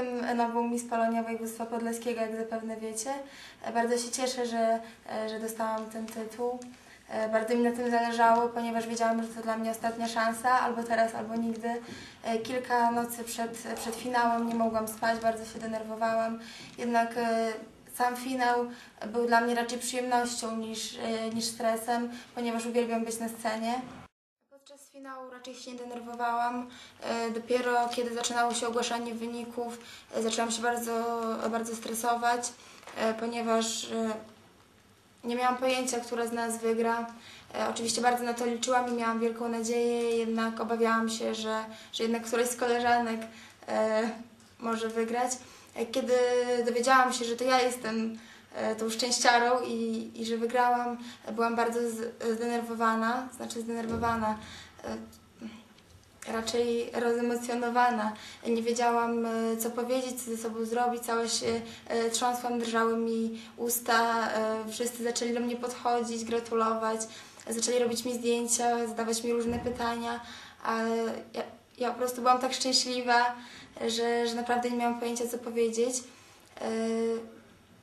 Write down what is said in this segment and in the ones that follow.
Jestem nową Miss Polonia Województwa Podlaskiego, jak zapewne wiecie. E, Bardzo się cieszę, że, e, że dostałam ten tytuł. E, Bardzo mi na tym zależało, ponieważ wiedziałam, że to dla mnie ostatnia szansa, albo teraz, albo nigdy. Kilka nocy przed, przed finałem nie mogłam spać, bardzo się denerwowałam. Jednak sam finał był dla mnie raczej przyjemnością niż, niż stresem, ponieważ uwielbiam być na scenie. Podczas finału raczej się nie denerwowałam. E, Dopiero kiedy zaczynało się ogłaszanie wyników, e, zaczęłam się bardzo, bardzo stresować, e, ponieważ nie miałam pojęcia, która z nas wygra. Oczywiście bardzo na to liczyłam i miałam wielką nadzieję, jednak obawiałam się, że, że jednak któraś z koleżanek może wygrać. Kiedy dowiedziałam się, że to ja jestem tą szczęściarą i, i że wygrałam, byłam bardzo zdenerwowana, znaczy zdenerwowana, raczej rozemocjonowana. Nie wiedziałam, e, co powiedzieć, co ze sobą zrobić, cała się e, trząsłam, drżały mi usta, e, wszyscy zaczęli do mnie podchodzić, gratulować, zaczęli robić mi zdjęcia, zadawać mi różne pytania, ale ja, ja po prostu byłam tak szczęśliwa, że, że naprawdę nie miałam pojęcia, co powiedzieć.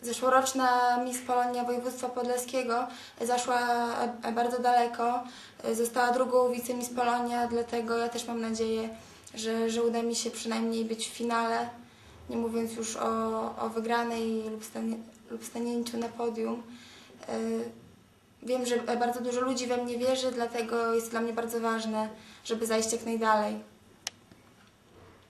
Zeszłoroczna Miss Polonia Województwa Podlaskiego zaszła e, bardzo daleko. E, Została drugą wice Miss Polonia, dlatego ja też mam nadzieję, że, że uda mi się przynajmniej być w finale, nie mówiąc już o, o wygranej lub, stanie, lub stanięciu na podium. E, Wiem, że bardzo dużo ludzi we mnie wierzy, dlatego jest dla mnie bardzo ważne, żeby zajść jak najdalej.